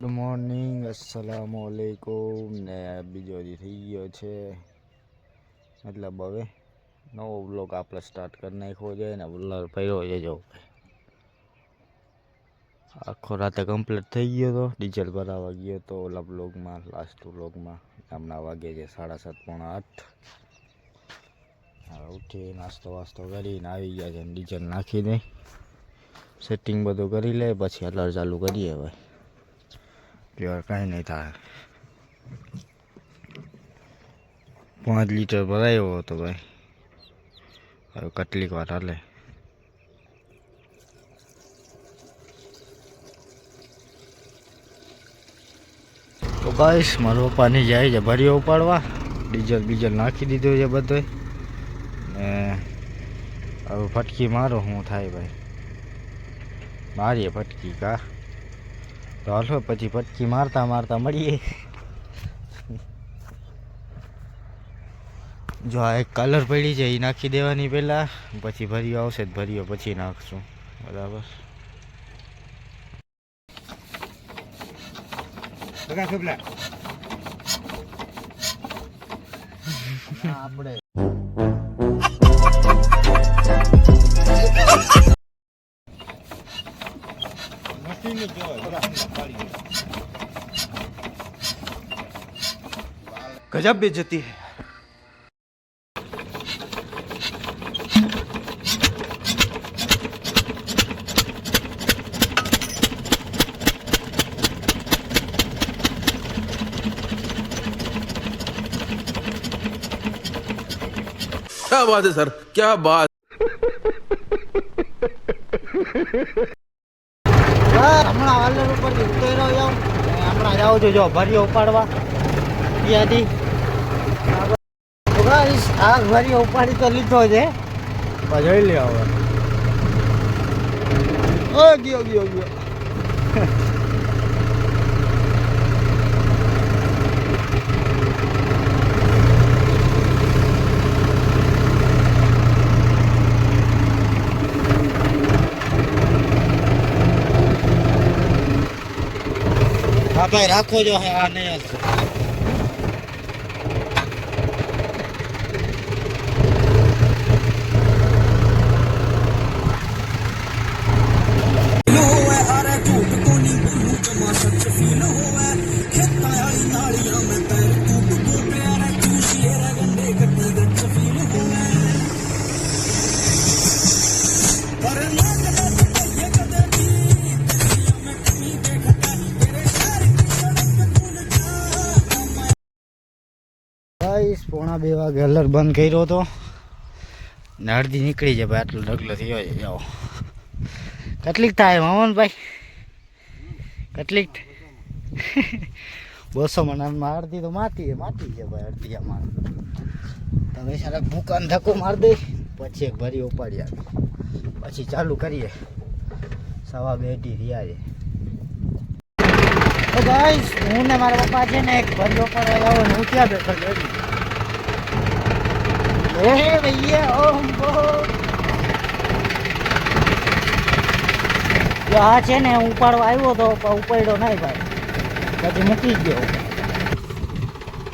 Good morning અસલામુ અલૈકુમ ને બીજો હજી થઈ ગયો છે. મતલબ હવે નવો બ્લોગ આપણે સ્ટાર્ટ કરી નાખ્યો છે ને બુલ્લર પડ્યો છે જો. આખો રાતે કમ્પ્લીટ થઈ ગયો તો ડીઝલ ભરાવા ગયો તો ઓલા બ્લોગમાં લાસ્ટ બ્લોગમાં હમણાં વાગે છે સાડા સાત પોણા આઠ. ઉઠી નાસ્તો વાસ્તો કરીને આવી ગયા છે ડીઝલ નાખી દઈ સેટિંગ બધું કરી લે, પછી અલર ચાલુ કરીએ હવે. પ્યોર કાંઈ નહીં થાય પાંચ લીટર ભરાયો હતો ભાઈ હવે કેટલીક વાર હાલે તો ગાઈશ મારા પપ્પાની જાય છે ભરીઓ ઉપાડવા ડીઝલ બીજલ નાખી દીધું છે બધું ને હવે ફટકી મારો શું થાય ભાઈ મારીએ ફટકી કા તો પછી પટકી મારતા મારતા મળીએ. જો આ એક કલર પડી છે એ નાખી દેવાની પહેલાં, પછી ભર્યો આવશે ભર્યો પછી નાખશું. બરાબર? આપણે. in the door. गजब बेजती है क्या बात है सर क्या बात હમણાં જો ભરીઓ ઉપાડવા. ત્યાંથી આ ભરીઓ ઉપાડી તો લીધો છે જોઈ લે હવે. ગયો ગયો ગયો. હા ભાઈ રાખો જો હે આ નહીં બંધ કર્યો હતો. ને અડધી નીકળી જાય ભાઈ, આટલો ઢગલો થયો છે, જાઓ. કેટલીક થાય મામનભાઈ કેટલીક બસો મનામાં અડધી તો માતી માતી છે ભાઈ, અડધી આમાં તમે સારા ભૂકાન ધક્કો મારી દઈ પછી એક ભરી ઉપાડી આવી પછી ચાલુ કરીએ. સવા બે અઢી રહ્યા છે. તો હું ને મારા પપ્પા છે ને એક ભર્યો પર આવ્યો ને હું ક્યાં બેઠો એ ભૈયા ઓમ બો જો આ છે ને ઉપાડો આવ્યો તો ઉપાડ્યો નહીં ભાઈ પછી મૂકી ગયો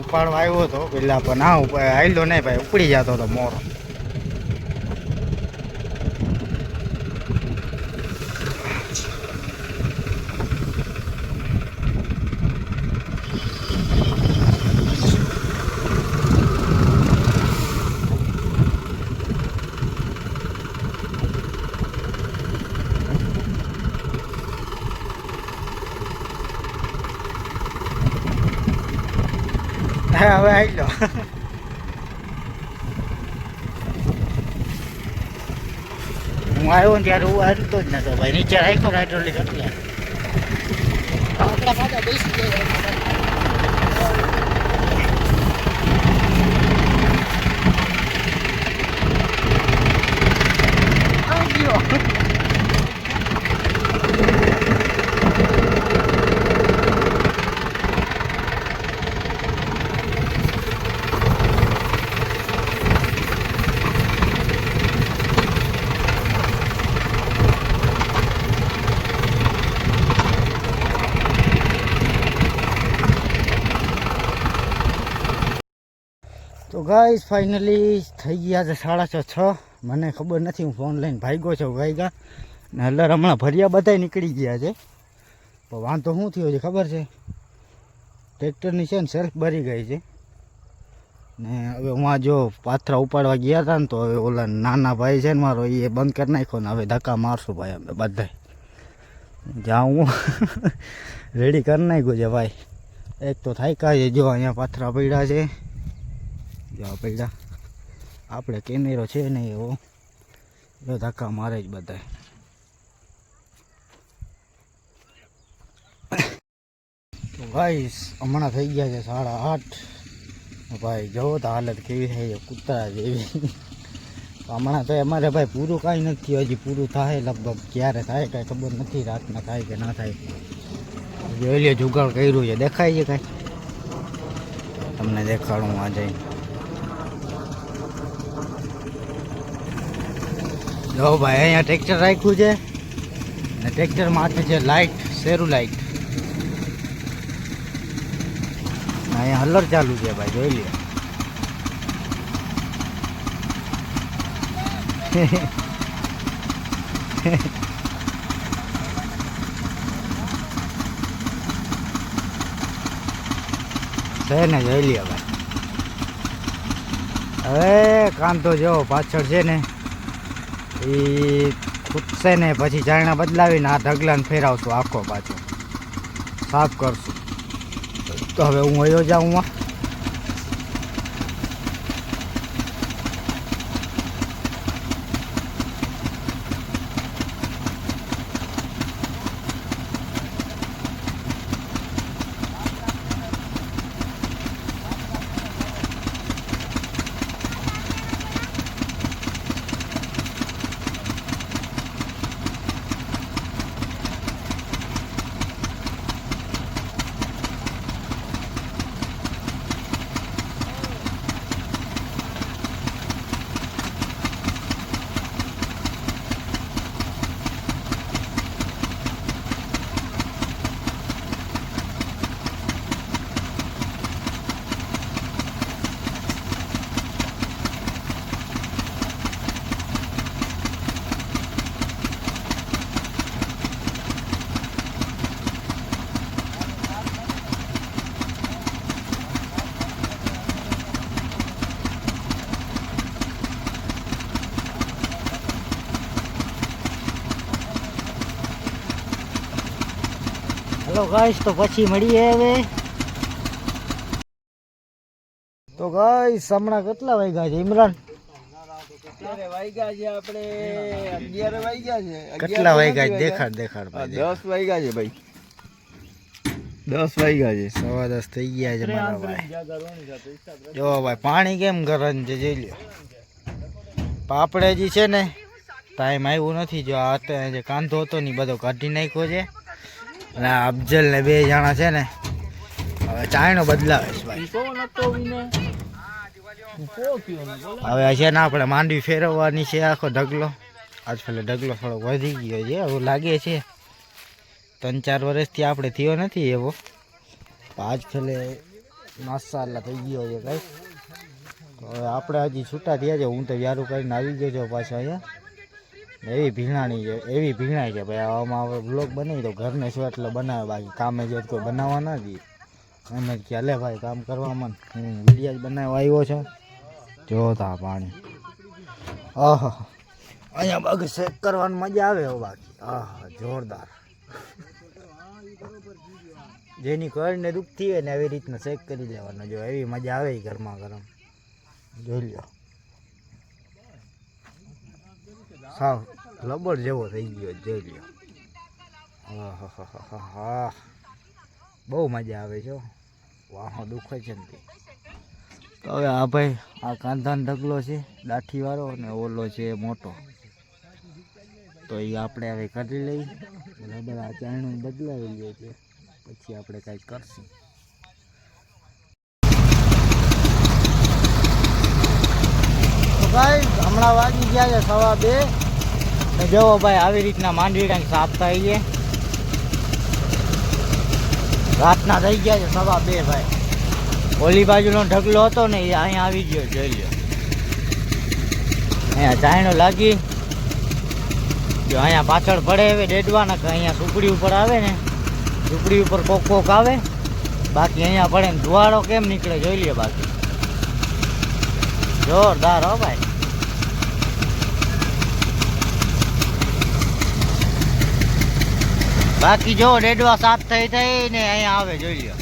ઉપાડવા આવ્યો તો, પેલા પણ ના ઉપાડ આવેલો નહીં ભાઈ, ઉપડી જતો હતો મોરો. હવે આવી લો હું આવ્યો ને ત્યારે હું હાલતો જ નતો ભાઈ. નીચે રાખ્યો હાઇડ્રોલિક એટલે ગાઈસ ફાઇનલી થઈ ગયા છે સાડા છ છ. મને ખબર નથી, હું ફોન લઈને ભાગ્યો છું, ભાગ્યા. ને હલર હમણાં ભર્યા બધાય નીકળી ગયા છે. પણ વાંધો શું થયો છે, ખબર છે? ટ્રેક્ટરની છે ને સેલ્ફ ભરી ગઈ છે. ને હવે હું આ જો પાથરા ઉપાડવા ગયા હતા ને તો હવે ઓલા નાના ભાઈ છે ને મારો એ બંધ કરી નાખ્યો ને હવે ધક્કા મારશું ભાઈ અમે બધા જ્યાં હું. રેડી કરી નાખ્યું છે ભાઈ. એક તો થાય કાંઈ જો અહીંયા પાથરા પડ્યા છે. જો આ પડ્યા. આપણે કેમેરો છે ને એવો. ધક્કા મારે જ બધાય. તો ભાઈ હમણાં થઈ ગયા છે સાડા આઠ. ભાઈ જવો તો હાલત કેવી થઈ છે કૂતરા જેવી. હમણાં તો અમારે ભાઈ પૂરું કાંઈ નથી હજી પૂરું થાય લગભગ. ક્યારે થાય કાંઈ ખબર નથી, રાતના થાય કે ના થાય. જોઈ લે જુગાડ કર્યું છે. દેખાય છે કાંઈ? તમને દેખાડું આ જઈને. જો ભાઈ, અહીંયા ટ્રેક્ટર રાખ્યું છે. અને ટ્રેક્ટર માટે છે લાઇટ શેરું લાઇટ અહીંયા હલર ચાલુ છે ભાઈ, જોઈ લે છે ને, જોઈ લે ભાઈ. હવે કાંતો જો, પાછળ છે ને. એ ખૂટશે ને પછી ચાયણા બદલાવીને આ ઢગલાને ફેરવશું આખો પાછો. સાફ કરશું. તો હવે હું વયો જાઉં હેલો ગાઈસ તો પછી મળીએ હવે. તો ગાઈસ હમણાં કેટલા વાગ્યા છે ઇમરાન? અત્યારે છે આપણે અગિયાર વાગ્યા છે. કેટલા વાગ્યા છે દેખાડ દેખાડ ભાઈ દસ વાગ્યા છે ભાઈ. દસ વાગ્યા છે. સવા દસ થઈ ગયા છે મારા ભાઈ. જો ભાઈ પાણી કેમ ગરમ છે જોઈ લ્યો. પાપડે જે છે ને ટાઈમ આવ્યો નથી જો આ જે કાંધો હતો ને બધો કાઢી નાખ્યો છે. અને અફજલ ને બે જણા છે ને હવે ચાયનો બદલાવે છે ભાઈ હવે છે ને આપણે માંડવી ફેરવવાની છે આખો ઢગલો. આજ પેલે ઢગલો થોડોક વધી ગયો છે એવું લાગે છે. ત્રણ ચાર વર્ષથી આપણે થયો નથી એવો. આજ પેલે મસાલા થઈ ગયો છે કઈ હવે આપણે હજી છૂટા થયા છે હું તો વ્યારું કરીને આવી ગયો છું પાછો અહીંયા. એવી ભીણાણી છે, એવી ભીણાઈ છે ભાઈ. આમાં હવે બ્લોક બનાવી તો ઘરને શું એટલે બનાવે? બાકી કામે જે કોઈ બનાવવા ના જઈએ જ કે લે ભાઈ, કામ કરવામાં હું વિડીયા જ બનાવવા આવ્યો છું. જોતા પાણી. આહ. અહીંયા બાકી શેક કરવાની મજા આવે હો બાકી. આહ, જોરદાર. જેની કળને દુખતી હોય ને એવી રીતના શેક કરી લેવાનો. જો એવી મજા આવે ઘરમાં ગરમ. જોઈ લો સાવ. લબર જેવો થઈ ગયો, જોઈ લ્યો. હા બહુ મજા આવે છે વાહો, દુખે છે ને તે. હવે આ ભાઈ, આ કાંધાનો ઢગલો છે, દાઠીવાળો અને ઓલો છે મોટો. તો એ આપણે હવે કરી લઈ. બરાબર આ ચારણું બદલાવી લઈએ છીએ પછી આપણે કાંઈક કરશું. ભાઈ, હમણાં વાગી ગયા છે સવા બે. જુઓ ભાઈ, આવી રીતના માંડવી કાંઈક સાફ થાય છે. રાતના થઈ ગયા છે સવા બે ભાઈ. ઓલી બાજુનો ઢગલો હતો ને એ અહીંયા આવી ગયો, જોઈ લ્યો. અહીંયા ચાયણો લાગી. જો અહીંયા પાછળ પડે હવે ડેડવાના કે અહીંયા સુપડી ઉપર આવે ને સુપડી ઉપર કોક કોક આવે. બાકી અહીંયા પડે ને ધુવાડો કેમ નીકળે જોઈ લ્યો બાકી. જોરદાર હો ભાઈ. બાકી જો રેડવા સાફ થઈ થઈ ને અહીંયા આવે જોઈ લો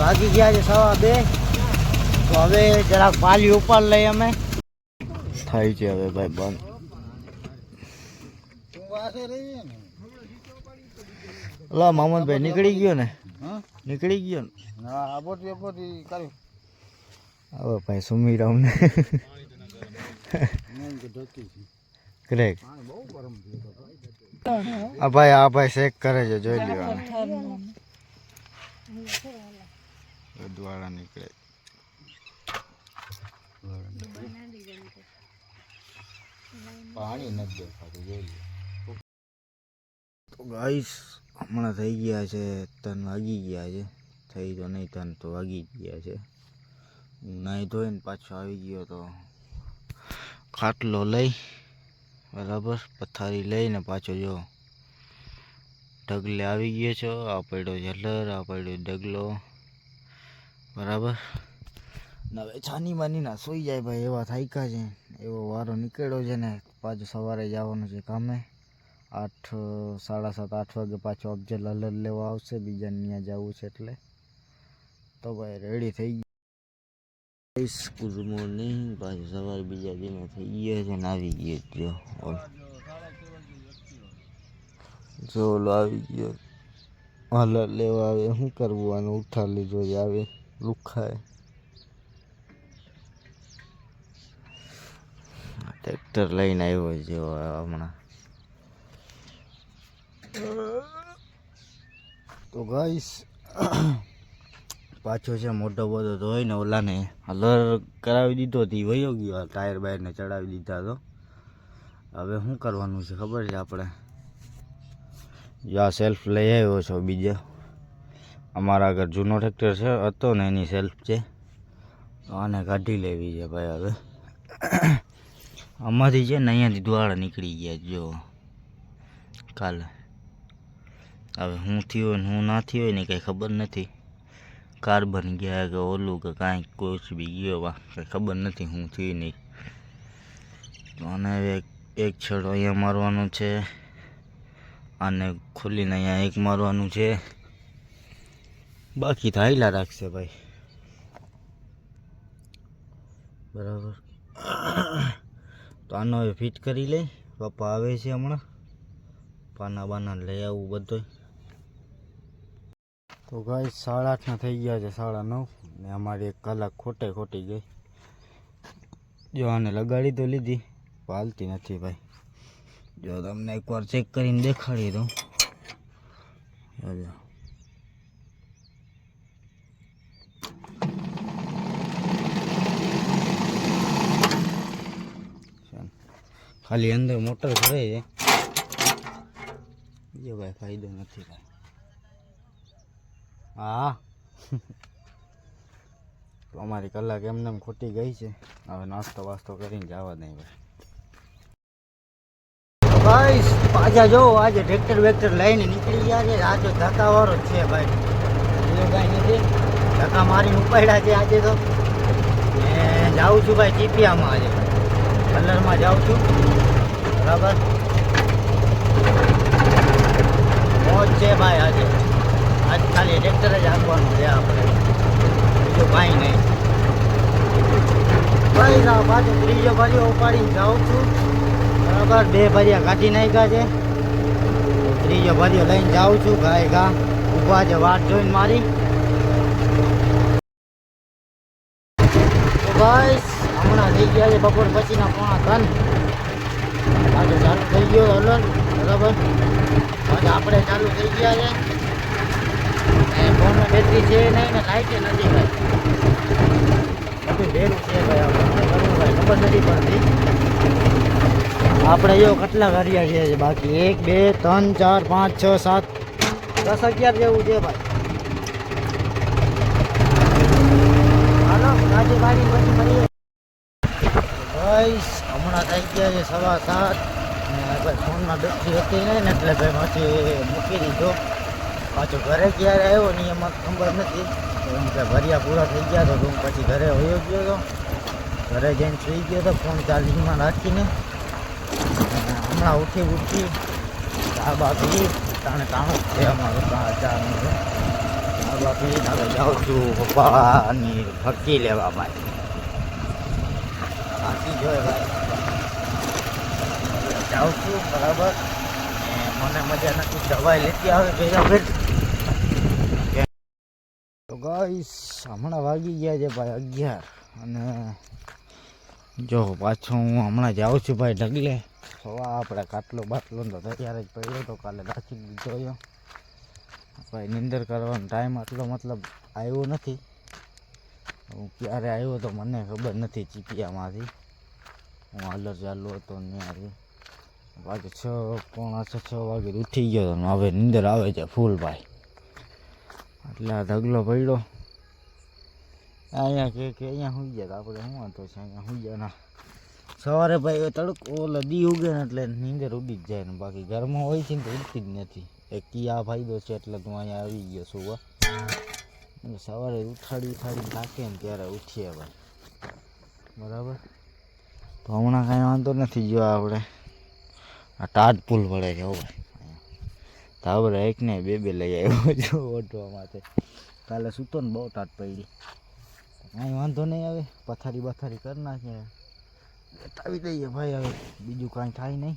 બાકી ગયા છે સવા બે. તો હવે જરાક પાલી ઉપર લઈ અમે. થાય છે હવે ભાઈ બંધ. ઓલા મામનભાઈ નીકળી ગયો ને? નીકળી ગયો ને? હવે ભાઈ સુમીરામ ને. ક્રેક આ ભાઈ આ ભાઈ ચેક કરે છે, જોઈ લેવાનું. દ્વાળા નીકળે. પાણી નથી દેખાતું, જોઈ તો ગાઈસ હમણાં થઈ ગયા છે, તન વાગી ગયા છે. થઈ તો નહીં તન, તો વાગી ગયા છે. નાહી ધોઈને પાછો આવી ગયો તો ખાટલો લઈ. બરાબર? પથારી લઈને પાછો જો. ઢગલે આવી ગયો છો? આ પડ્યો ઝલર આ પડ્યો ડગલો બરાબર? નવે છાની માની ના સૂઈ જાય ભાઈ, એવા થાયકા છે. એવો વારો નીકળ્યો છે ને, પાછું સવારે જવાનું છે કામે. આઠ, સાડા સાત, આઠ વાગે પાછો અફજલ હલર લેવા આવશે, બીજાને ત્યાં જવું છે એટલે. તો ભાઈ રેડી થઈ ગુડ મોર્નિંગ પાછું સવારે બીજા દિને થઈ ગયા છે ને આવી ગયો જો ઓલ જો ઓલો આવી ગયો હલર લેવા આવે. શું કરવું? આને ઉઠા લીધો જ આવે. લુખાય. ટ્રેક્ટર લઈને આવ્યો છે હમણાં. તો ગાઈસ પાછો છે મોટો બધો ધોઈને ઓલાને હલર કરાવી દીધો હતી વયો ગયો ટાયર બાયરને ચડાવી દીધા તો. હવે શું કરવાનું છે ખબર છે આપણે? આ સેલ્ફ લઈ આવ્યો છો બીજો. અમારા આગળ જૂનો ટ્રેક્ટર છે, હતો ને એની સેલ્ફ છે. આને કાઢી લેવી છે ભાઈ હવે. આમાંથી છે ને અહીંયાથી દ્વાળા નીકળી ગયા જો. કાલે. હવે હું થયું હોય ને હું ના થયું હોય ને કંઈ ખબર નથી. કાર્બન ગયા કે ઓલું કે કાંઈ કોઈ બી ગયો કંઈ ખબર નથી હું થઈ નહીં. આને એક છેડો અહીંયા મારવાનો છે. આને ખોલીને અહીંયા એક મારવાનું છે. બાકી હાઈલા રાખશે ભાઈ. બરાબર. તો આનો હવે ફિટ કરી લઈ. પપ્પા આવે છે હમણાં. પાના બાના લઈ આવું બધું તો ગાય સાડા આઠના થઈ ગયા છે, સાડા નવ. ને અમારી એક કલાક ખોટે ખોટી ગઈ. જો આને લગાડી તો લીધી. પાલતી નથી ભાઈ. જો તમને એકવાર ચેક કરીને દેખાડી દઉં. ખાલી અંદર મોટર ફરે છે. બીજો ભાઈ ફાયદો નથી ભાઈ. હા. તો અમારી કલાક એમને એમ ખોટી ગઈ છે. હવે નાસ્તો વાસ્તો કરીને જવા નહીં ભાઈ. ભાઈ, પાછા જો, આજે ટ્રેક્ટર વેક્ટર લઈને નીકળી ગયા છે. આજે ધક્કાવાળો જ છે ભાઈ. બીજો કાંઈ નથી. ધક્કા મારી ઉપાડ્યા છે આજે તો. ને જાઉં છું ભાઈ ચીપિયામાં આજે. કલરમાં જાઉં છું. બરાબર? મોજ છે ભાઈ આજે. આજ ખાલી ટ્રેક્ટર જ આપવાનું છે આપણે. બીજું કાંઈ નહીં. ભાઈ ના પાછું, ત્રીજો ભર્યો ઉપાડીને જાઉં છું. બરાબર, બે ભર્યા કાઢી નાખ્યા છે. ત્રીજો ભર્યો લઈને જાઉં છું, ગાય ગા. ઊભા છે, વાટ જોઈને મારી. ભાઈ હમણાં થઈ ગયા છે બપોર પછીના પોણા ત્રણ આજે ચાલુ થઈ ગયો હલર બરાબર? આજે આપણે ચાલુ થઈ ગયા છે. ફોનમાં બેટરી છે નહીં ને લાઇટે નથી આપણે કરવું ખબર નથી પડતી. આપણે જો કેટલા ગાડિયા છે બાકી? એક, બે, ત્રણ, ચાર, પાંચ, છ, સાત, દસ, અગિયાર જેવું છે ભાઈ. હમણાં થઈ ગયા છે સવા સાત. ફોનમાં બેઠી હતી નહીં એટલે ભાઈ પછી મૂકી દીધો. પાછો ઘરે ક્યારે આવ્યો ને એમાં ખબર નથી. એમ કે ભર્યા પૂરા થઈ ગયા તો હું પછી ઘરે વયો ગયો હતો ઘરે જઈને સુઈ ગયો હતો ફોન ચાર્જિંગમાં રાખીને હમણાં ઉઠી ઉઠી ચા બા પી. તાણે તાણું છે અમારો ચા ચા બા પી હવે જાઉં છું પપ્પાની ભક્તિ લેવા ભાઈ બાકી જોઈએ જાઉં છું, બરાબર. મને મજા નથી, દવાઈ લેતી આવે ભેગા તો ગાઈસ હમણાં વાગી ગયા છે ભાઈ અગિયાર. અને જો પાછો હું હમણાં જાઉં છું ભાઈ ઢગલે. હવા આપણે કાટલો બાટલો તો તૈયાર જ પડ્યો તો કાલે રાખી દીધો જોયો. ભાઈ નિંદર કરવાનો ટાઈમ આટલો મતલબ આવ્યો નથી. હું ક્યારે આવ્યો તો મને ખબર નથી ચીપિયામાંથી. હું હાલર ચાલુ હતો ત્યાંથી આવી છ, પોણા છ છ વાગે ઉઠી ગયો હતો હવે નિંદર આવે છે ફૂલ ભાઈ. એટલે આ ઢગલો પડ્યો. અહીંયા કે કે અહીંયા સુઈ ગયા આપણે શું વાંધો છે, અહીંયા સુઈ ગયા ના. સવારે ભાઈ તડકો, ઓલે દી ઉગે ને એટલે નીંદર ઉડી જ જાય ને બાકી ઘરમાં હોય છે ને તો ઉડતી જ નથી. એક કી આ ફાયદો છે એટલે તું અહીંયા આવી ગયો સુવા સવારે ઉઠાડી ઉઠાડી નાખે ને ત્યારે ઉઠીએ ભાઈ. બરાબર? તો હમણાં કાંઈ વાંધો નથી જો આપણે. આ ટાટ પુલ પડે છે, હો ભાઈ. તો આપણે એક ને બે બે લઈ આવ્યો છું ઓઢવા માટે. કાલે સૂતો ને બહુ ટાટ પડી. કાંઈ વાંધો નહીં આવે. પથારી બથારી કરી નાખીએ. બતાવી દઈએ ભાઈ, હવે બીજું કાંઈ થાય નહીં.